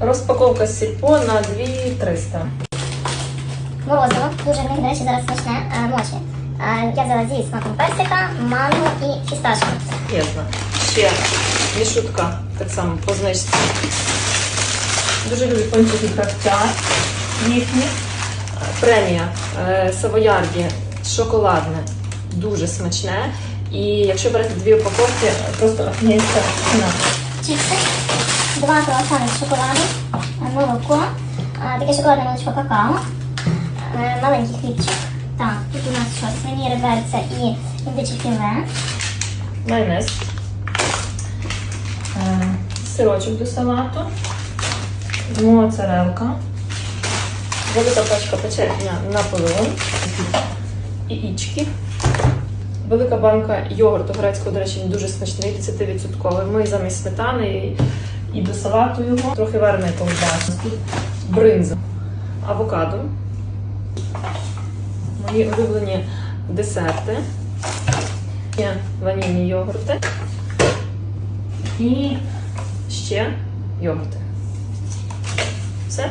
Розпаковка з сільпо на 2300. Морозиво, дуже в них, до речі, зараз смачне е, мочі. Е, Я взяла зі смаком персика, манго і фісташку. Єсно. Ще мішутка, так само по знижці. Дуже люблю пончики крафтяр їхні. Премія е, Савоярді шоколадне, дуже смачне. І якщо берете дві упаковки, просто ціна. Чіпси, два круасани з шоколаду, е, молоко, е, таке шоколадне молочко какао, е, маленький хлібчик. Так, тут у нас що? Свині реберця і індичі філе. Майонез. Сирочок до салату. Моцарелка. Велика пачка печення Наполеон. Яєчки. Велика банка йогурту грецького, до речі, дуже смачний, 10%. Ми замість сметани і до салату його. Трохи вареної ковбаси. Тут бринза. Авокадо. Мої улюблені десерти. Є ванільні йогурти. І ще йогурти. Все.